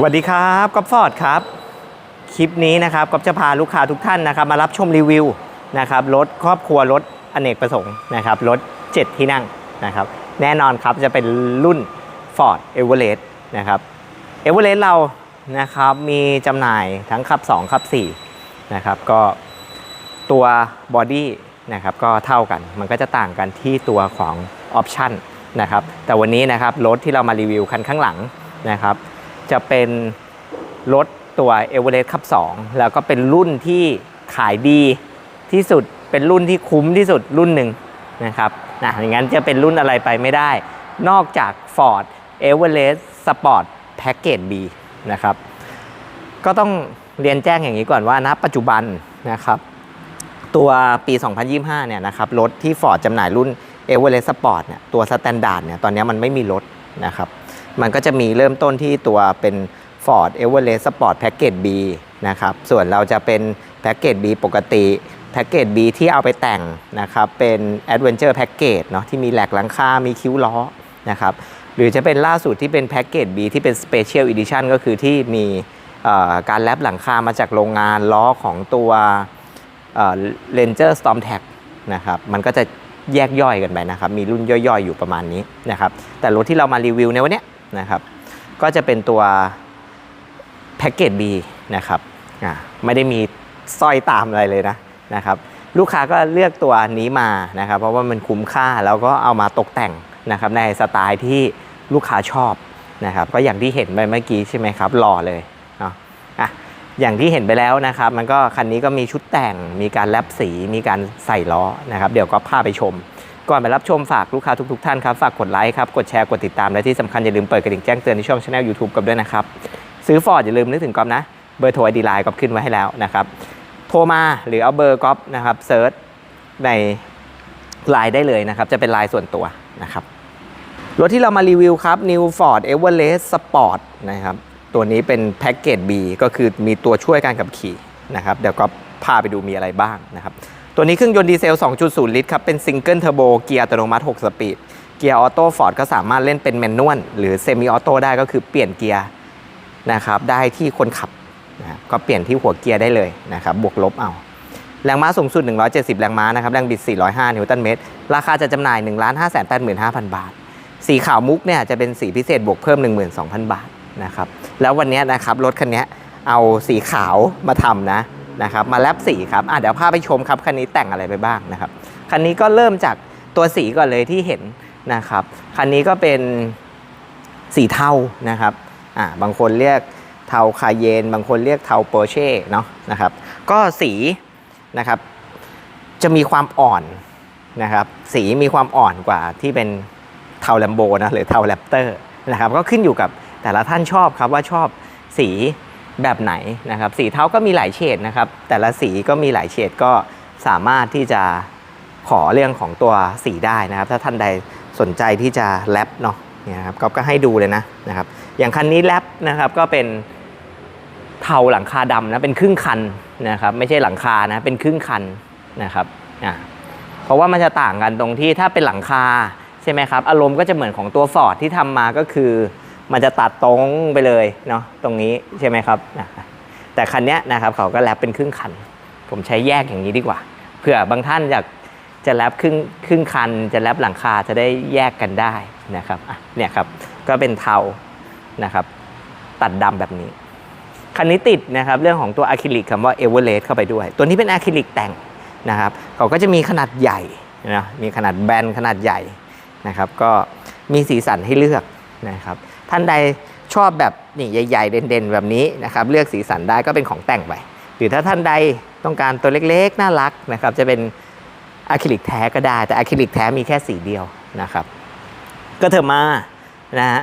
สวัสดีครับก๊อฟฟอร์ดครับ คลิปนี้นะครับก๊อฟจะพาลูกค้าทุกท่านนะครับ มารับชมรีวิวนะครับรถครอบครัวรถอเนกประสงค์นะครับรถ 7 ที่นั่งนะครับ แน่นอนครับจะเป็นรุ่น Ford Everest นะครับ Everest เรานะครับมีจำหน่ายทั้งขับ 2 ขับ 4 นะครับ ก็ตัวบอดี้นะครับก็เท่ากันมันก็จะต่างกันที่ตัวของออปชันนะครับแต่วันนี้นะครับรถที่เรามารีวิวคันข้างหลังนะครับ จะเป็นรถตัว e v e r e s t ขับ2แล้วก็เป็นรุ่นที่ขายดีที่สุดเป็นรุ่นที่คุ้มที่สุดรุ่นหนึ่งนะครับนะอย่างนั้นจะเป็นรุ่นอะไรไปไม่ได้ นอกจาก Ford Everest Sport Package B นะครับ ก็ต้องเรียนแจ้งอย่างนี้ก่อนว่าณปัจจุบันนะครับ ตัวปี 2025 เนี่ยนะครับรถที่ Ford จำหน่ายรุ่น Everest Sport เนี่ยตัว Standard เนี่ยตอนนี้มันไม่มีรถนะครับ มันก็จะมีเริ่มต้นที่ตัวเป็น Ford Everest Sport Package B นะครับ ส่วนเราจะเป็น Package B ปกติ Package B ที่เอาไปแต่งนะครับเป็น Adventure Package เนาะที่มีแหลกหลังคา มีคิ้วล้อนะครับหรือจะเป็นล่าสุดที่เป็น Package B ที่เป็น Special Edition ก็คือที่มีการแลบหลังคามาจากโรงงานล้อของตัวเลนเจอร์สตอมแท็กนะครับมันก็จะแยกย่อยกันไปนะครับ มีรุ่นย่อยๆ อยู่ประมาณนี้นะครับแต่รถที่เรามารีวิวในวันนี้ นะครับ ก็จะเป็นตัวแพ็กเกจ B นะครับไม่ได้มีสร้อยตามอะไรเลยนะนะครับ ลูกค้าก็เลือกตัวนี้มานะครับ เพราะว่ามันคุ้มค่าแล้วก็เอามาตกแต่งนะครับในสไตล์ที่ลูกค้าชอบนะครับ ก็อย่างที่เห็นไปเมื่อกี้ใช่ไหมครับหล่อเลยเนาะอะอย่างที่เห็นไปแล้วนะครับ มันก็คันนี้ก็มีชุดแต่ง มีการแลบสี มีการใส่ล้อนะครับ เดี๋ยวก็พาไปชม ก่อนไปรับชมฝากลูกค้าทุกๆท่านครับ ฝากกดไลค์ครับ กดแชร์ กดติดตาม และที่สำคัญอย่าลืมเปิดกระดิ่งแจ้งเตือนในช่องช anel YouTube กับด้วยนะครับ ซื้อฟอร์ดอย่าลืมนึกถึงก๊อฟนะ เบอร์โทรไอดีไลน์ก๊อฟขึ้นไว้ให้แล้วนะครับ โทรมาหรือเอาเบอร์ก๊อฟนะครับเซิร์ชในไลน์ได้เลยนะครับ จะเป็นไลน์ส่วนตัวนะครับ รถที่เรามารีวิวครับ New Ford Everest Sport นะครับ ตัวนี้เป็นแพ็กเกจ B ก็คือมีตัวช่วยการขับขี่นะครับ เดี๋ยวก็พาไปดูมีอะไรบ้างนะครับ ตัวนี้เครื่องยนต์ดีเซล 2.0 ลิตรครับ เป็นซิงเกิลเทอร์โบ เกียร์อัตโนมัติ 6 สปีด เกียร์ออโต้ฟอร์ดก็สามารถเล่นเป็นแมนนวลหรือเซมิออโต้ได้ก็คือเปลี่ยนเกียร์นะครับ ได้ที่คนขับนะก็เปลี่ยนที่หัวเกียร์ได้เลยนะครับ บวกลบเอา แรงม้าสูงสุด 170 แรงม้านะครับ แรงบิด 405 นิวตันเมตร ราคาจะจำหน่าย 1 5 8 5 0 0 0 บาท สีขาวมุกเนี่ยจะเป็นสีพิเศษบวกเพิ่ม 12,000 บาทนะครับ แล้ววันนี้นะครับรถคันนี้เอาสีขาวมาทำนะ นะครับมาแลบสีครับอะเดี๋ยวพาไปชมครับคันนี้แต่งอะไรไปบ้างนะครับคันนี้ก็เริ่มจากตัวสีก่อนเลยที่เห็นนะครับคันนี้ก็เป็นสีเทานะครับอ่าบางคนเรียกเทาคาเยน บางคนเรียกเทาโปรเช่เนาะนะครับก็สีนะครับจะมีความอ่อนนะครับสีมีความอ่อนกว่าที่เป็นเทาแลมโบนะหรือเทาแรปเตอร์นะครับก็ขึ้นอยู่กับแต่ละท่านชอบครับว่าชอบสี แบบไหนนะครับ สีเทาก็มีหลายเฉดนะครับ แต่ละสีก็มีหลายเฉดก็สามารถที่จะขอเรื่องของตัวสีได้นะครับ ถ้าท่านใดสนใจที่จะแรปเนาะเนี่ยครับก็ให้ดูเลยนะนะครับ อย่างคันนี้แรปนะครับก็เป็นเทาหลังคาดำนะเป็นครึ่งคันนะครับ ไม่ใช่หลังคานะเป็นครึ่งคันนะครับอ่าเพราะว่ามันจะต่างกันตรงที่ถ้าเป็นหลังคาใช่ไหมครับ อารมณ์ก็จะเหมือนของตัวฟอร์ดที่ทำมาก็คือ มันจะตัดตรงไปเลยเนาะตรงนี้ใช่ไหมครับแต่คันนี้นะครับเขาก็แรปเป็นครึ่งคัน ผมใช้แยกอย่างนี้ดีกว่าเผื่อบางท่านอยากจะแรปครึ่งครึ่งคัน จะแรปหลังคาจะได้แยกกันได้นะครับอะเนี่ยครับก็เป็นเทานะครับ ตัดดำแบบนี้คันนี้ติดนะครับเรื่องของตัวอะคริลิกคำว่าเอเวอเรสต์เข้าไปด้วย ตัวนี้เป็นอะคริลิกแต่งนะครับเขาก็จะมีขนาดใหญ่นะมีขนาดแบนขนาดใหญ่นะครับ ก็มีสีสันให้เลือกนะครับ ท่านใดชอบแบบนี่ใหญ่ ๆ เด่นๆ แบบนี้นะครับเลือกสีสันได้ก็เป็นของแต่งไปหรือถ้าท่านใดต้องการตัวเล็กๆ น่ารักนะครับจะเป็นอะคริลิกแท้ก็ได้ แต่อะคริลิกแท้มีแค่สีเดียวนะครับ ก็เถอมานะฮะ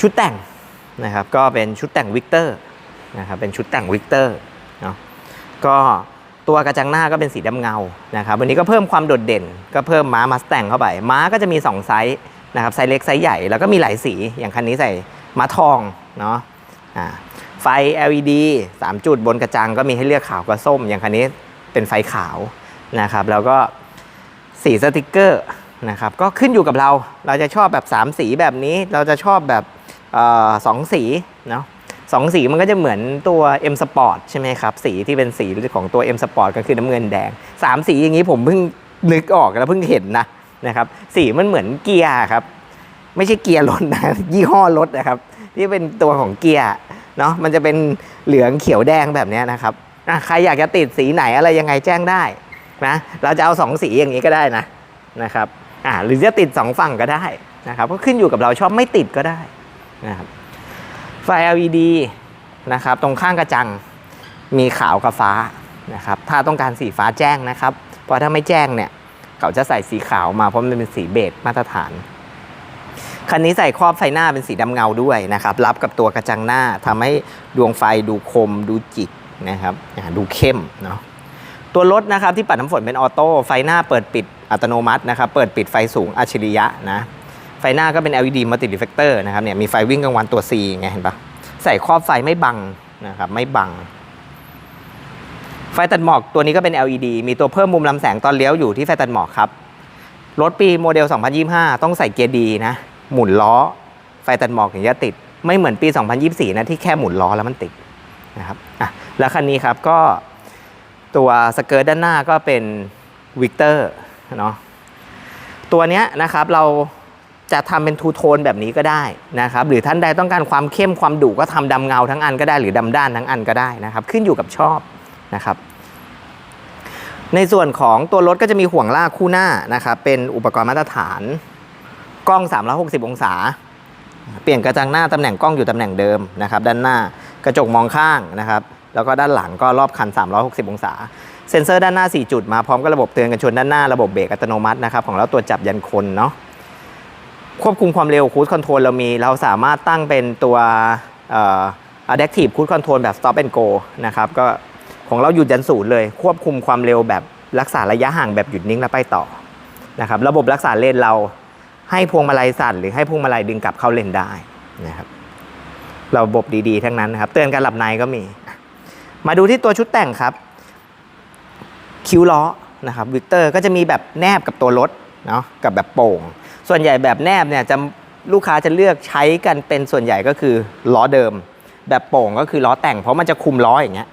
ชุดแต่งนะครับก็เป็นชุดแต่งวิกเตอร์นะครับเป็นชุดแต่งวิกเตอร์เนาะก็ตัวกระจังหน้าก็เป็นสีดำเงานะครับวันนี้ก็เพิ่มความโดดเด่น ก็เพิ่มม้ามาสแต่งเข้าไป ม้าก็จะมี 2 ไซส์ นะครับไซส์เล็กไซส์ใหญ่แล้วก็มีหลายสีอย่างคันนี้ใส่ม้าทองเนาะไฟ LED 3 จุดบนกระจังก็มีให้เลือกขาวกับส้ม อย่างคันนี้เป็นไฟขาวนะครับ แล้วก็สีสติกเกอร์นะครับก็ขึ้นอยู่กับเราเราจะชอบแบบ 3 สีแบบนี้เราจะชอบแบบออสองสีเนาะสองสีมันก็จะเหมือนตัว M Sport ใช่ไหมครับ สีที่เป็นสีของตัว M Sport ก็คือน้ำเงินแดงสามสีอย่างนี้ผมเพิ่งนึกออกแล้วเพิ่งเห็นนะ นะครับสีมันเหมือนเกียร์ครับ ไม่ใช่เกียร์รถนะยี่ห้อรถนะครับ ที่เป็นตัวของเกียร์เนาะมันจะเป็นเหลืองเขียวแดงแบบนี้นะครับใครอยากจะติดสีไหนอะไรยังไงแจ้งได้นะเราจะเอาสองสีอย่างนี้ก็ได้นะนะครับอ่าหรือจะติดสองฝั่งก็ได้นะครับก็ขึ้นอยู่กับเราชอบไม่ติดก็ได้นะครับไฟ LED นะครับตรงข้างกระจังมีขาวกับฟ้านะครับถ้าต้องการสีฟ้าแจ้งนะครับเพราะถ้าไม่แจ้งเนี่ย เขาจะใส่สีขาวมาเพราะมันเป็นสีเบจมาตรฐาน คันนี้ใส่ครอบไฟหน้าเป็นสีดำเงาด้วยนะครับ รับกับตัวกระจังหน้าทำให้ดวงไฟดูคม ดูจิกนะครับดูเข้มเนาะตัวรถนะครับที่ปัดน้ำฝนเป็นออโต้ไฟหน้าเปิดปิดอัตโนมัตินะครับ เปิดปิดไฟสูงอัจฉริยะนะไฟหน้าก็เป็น LED multi reflector นะครับเนี่ยมีไฟวิ่งกลางวันตัว C ไงเห็นปะใส่ครอบไฟไม่บังนะครับไม่บัง ฟตัดหมอกตัวนี้ก็เป็น LED มีตัวเพิ่มมุมลำแสงตอนเลี้ยวอยู่ที่ไฟตัดหมอกครับ รถปีโมเดล 2025 ต้องใส่เกียร์ดีนะ หมุนล้อ ไฟตัดหมอกถึงจะติด ไม่เหมือนปี 2024 นะที่แค่หมุนล้อแล้วมันติดนะครับอะแล้วคันนี้ครับก็ตัวสเกิร์ตด้านหน้าก็เป็นวิกเตอร์เนาะตัวเนี้ยนะครับเราจะทำเป็นทูโทนแบบนี้ก็ได้นะครับ หรือท่านใดต้องการความเข้มความดุก็ทำดำเงาทั้งอันก็ได้หรือดำด้านทั้งอันก็ได้นะครับ ขึ้นอยู่กับชอบนะครับ ในส่วนของตัวรถก็จะมีห่วงลากคู่หน้านะครับเป็นอุปกรณ์มาตรฐาน กล้อง 360 องศา เปลี่ยนกระจังหน้าตำแหน่งกล้องอยู่ตำแหน่งเดิมนะครับด้านหน้ากระจกมองข้างนะครับแล้วก็ด้านหลังก็รอบคัน 360 องศา เซ็นเซอร์ด้านหน้า 4 จุดมาพร้อมกับระบบเตือนกันชนด้านหน้าระบบเบรกอัตโนมัตินะครับของเราตรวจับยันคนเนาะควบคุมความเร็วคู i คอนโทรลเรามีเราสามารถตั้งเป็นตัวอ่อ adaptive cruise control แบบ stop and go นะครับก็ ของเราหยุดยันศูนย์เลย ควบคุมความเร็วแบบรักษาระยะห่างแบบหยุดนิ่งแล้วไปต่อนะครับระบบรักษาเลนเราให้พวงมาลัยสั่นหรือให้พวงมาลัยดึงกลับเข้าเลนได้นะครับระบบดีๆ ทั้งนั้นนะครับ เตือนการหลับในก็มี มาดูที่ตัวชุดแต่งครับ คิ้วล้อนะครับวิกเตอร์ก็จะมีแบบแนบกับตัวรถเนาะกับแบบโป่ง ส่วนใหญ่แบบแนบเนี่ยจะลูกค้าจะเลือกใช้กันเป็นส่วนใหญ่ก็คือล้อเดิม แบบโป่งก็คือล้อแต่งเพราะมันจะคุมล้ออย่างเงี้ย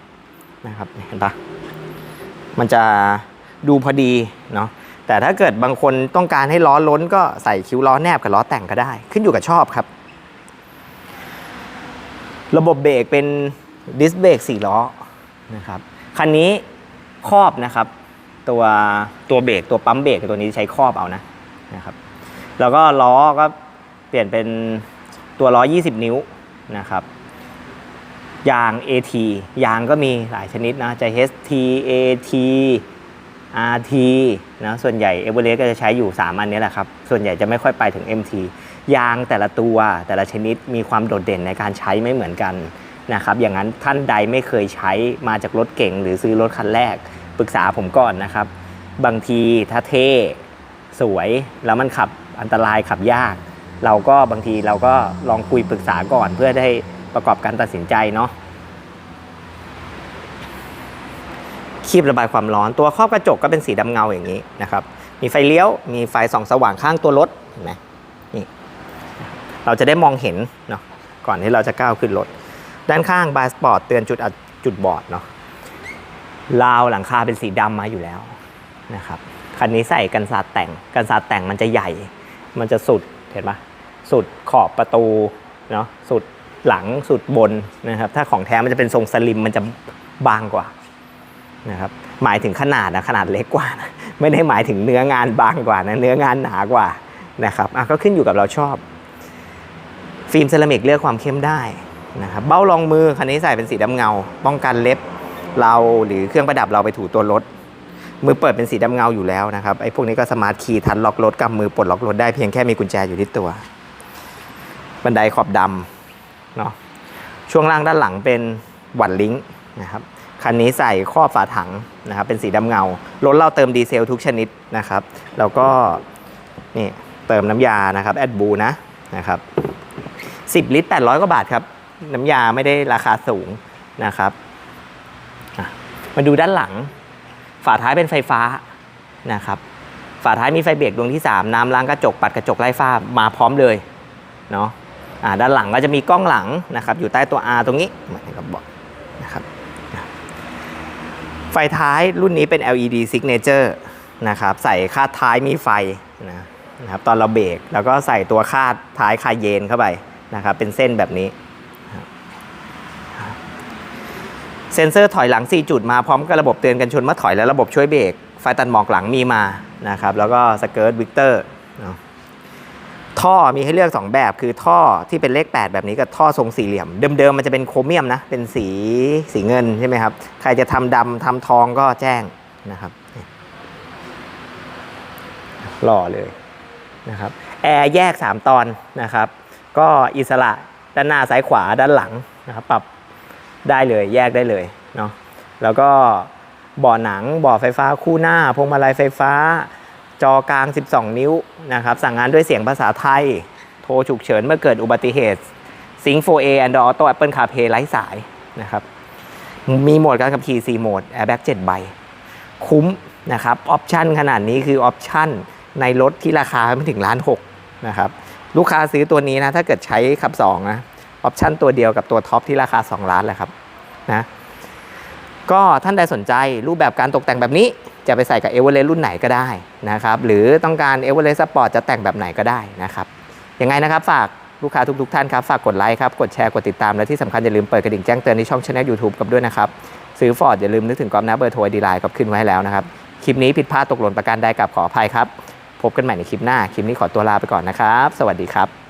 นะครับเห็นปะมันจะดูพอดีเนาะแต่ถ้าเกิดบางคนต้องการให้ล้อล้นก็ใส่คิ้วล้อแนบกับล้อแต่งก็ได้ ขึ้นอยู่กับชอบครับ ระบบเบรกเป็นดิสเบรก4ล้อนะครับคันนี้ครอบนะครับ ตัวตัวเบรกตัวปั๊มเบรกตัวนี้ใช้ครอบเอานะนะครับแล้วก็ล้อก็เปลี่ยนเป็นตัวล้อ 20 นิ้วนะครับ ยาง AT ยางก็มีหลายชนิดนะจะ HT AT RT นะส่วนใหญ่ e v e r e s t ก็จะใช้อยู่ 3 อันนี้แหละครับ ส่วนใหญ่จะไม่ค่อยไปถึง MT ยางแต่ละตัวแต่ละชนิดมีความโดดเด่นในการใช้ไม่เหมือนกันนะครับอย่างนั้นท่านใดไม่เคยใช้มาจากรถเก่ง หรือซื้อรถคันแรกปรึกษาผมก่อนนะครับ บางทีถ้าเท่สวยแล้วมันขับอันตรายขับยาก เราก็บางทีเราก็ลองคุยปรึกษาก่อนเพื่อได้ ประกอบการตัดสินใจเนาะคีบระบายความร้อน ตัวครอบกระจกก็เป็นสีดำเงาอย่างนี้นะครับ มีไฟเลี้ยว มีไฟส่องสว่างข้างตัวรถเห็นไหมนี่ เราจะได้มองเห็นเนาะ ก่อนที่เราจะก้าวขึ้นรถ ด้านข้างบายสปอร์ตเตือนจุดอัดจุดบอดเนาะ ราวหลังคาเป็นสีดำมาอยู่แล้วนะครับ คันนี้ใส่กันศาสแต่ง กันศาสแต่งมันจะใหญ่ มันจะสุด เห็นปะสุดขอบประตูเนาะ สุด หลังสุดบนนะครับ ถ้าของแท้มันจะเป็นทรงสลิมมันจะบางกว่านะครับ หมายถึงขนาดนะขนาดเล็กกว่านะไม่ได้หมายถึงเนื้องานบางกว่านะเนื้องานหนากว่านะครับอะก็ขึ้นอยู่กับเราชอบ ฟิล์มเซรามิกเลือกความเข้มได้นะครับเบ้ารองมือคันนี้ใส่เป็นสีดำเงา ป้องกันเล็บเราหรือเครื่องประดับเราไปถูตัวรถ มือเปิดเป็นสีดำเงาอยู่แล้วนะครับไอ้พวกนี้ก็สมาร์ทคีย์ทันล็อกรถกำมือปลดล็อกรถได้เพียงแค่มีกุญแจอยู่ที่ตัว บันไดขอบดำ เนาะช่วงล่างด้านหลังเป็นหวัดลิงก์นะครับคันนี้ใส่ครอบฝาถังนะครับเป็นสีดำเงารถเราเติมดีเซลทุกชนิดนะครับ แล้วก็นี่เติมน้ำยานะครับแอดบูนะนะครับ10 ลิตร 800กว่าบาทครับ น้ำยาไม่ได้ราคาสูงนะครับมาดูด้านหลัง ฝาท้ายเป็นไฟฟ้านะครับฝาท้ายมีไฟเบรกดวงที่ 3 น้ำล้างกระจกปัดกระจกไล่ฝ้ามาพร้อมเลยเนาะ ด้านหลังก็จะมีกล้องหลังนะครับอยู่ใต้ตัว R ตรงนี้เหมือนกับบอกนะครับไฟท้ายรุ่นนี้เป็น LED signature นะครับใส่คาดท้ายมีไฟนะนะครับตอนเราเบรกแล้วก็ใส่ตัวคาดท้ายคายเยนเข้าไปนะครับเป็นเส้นแบบนี้ เซ็นเซอร์ถอยหลัง 4 จุดมาพร้อมกับระบบเตือนกันชนเมื่อถอยและระบบช่วยเบรกไฟตัดหมอกหลังมีมานะครับแล้วก็สเกิร์ตวิกเตอร์ ท่อมีให้เลือก 2 แบบคือท่อที่เป็นเลข 8 แบบนี้กับท่อทรงสี่เหลี่ยม เดิมๆมันจะเป็นโครเมียมนะ เป็นสีสีเงินใช่ไหมครับ ใครจะทำดำทำทองก็แจ้งนะครับหล่อเลยนะครับแอร์แยก 3 ตอนนะครับ ก็อิสระด้านหน้าซ้ายขวาด้านหลังนะครับปรับได้เลยแยกได้เลยเนาะแล้วก็บ่อหนังบ่อไฟฟ้าคู่หน้าพวงมาลัยไฟฟ้า จอกลาง 12 นิ้วนะครับสั่งงานด้วยเสียงภาษาไทย โทรฉุกเฉินเมื่อเกิดอุบัติเหตุ Sync 4A Android Auto Apple CarPlay ไร้สายนะครับมีโหมดการขับขี่ 4 โหมด Airbag 7 ใบ คุ้มนะครับออปชันขนาดนี้คือออปชันในรถที่ราคาไม่ถึงล้านหกนะครับลูกค้าซื้อตัวนี้นะถ้าเกิดใช้ขับ2นะออปชันตัวเดียวกับตัวท็อปที่ราคา 2 ล้านแหละครับนะ ก็ท่านใดสนใจรูปแบบการตกแต่งแบบนี้ จะไปใส่กับเอเวอเรสต์รุ่นไหนก็ได้นะครับ หรือต้องการเอเวอเรสต์สปอร์ตจะแต่งแบบไหนก็ได้นะครับยังไงนะครับฝากลูกค้าทุกๆท่านครับ ฝากกดไลค์ครับ กดแชร์ กดติดตาม และที่สำคัญอย่าลืมเปิดกระดิ่งแจ้งเตือนในช่องช anel YouTube กับด้วยนะครับ ซื้อฟอร์ดอย่าลืมนึกถึงกอมนะเบอร์โทรดีไลน์กับขึ้นไว้ให้แล้วนะครับ คลิปนี้ผิดพลาดตกหล่นประการใดกับขออภัยครับ พบกันใหม่ในคลิปหน้า คลิปนี้ขอตัวลาไปก่อนนะครับ สวัสดีครับ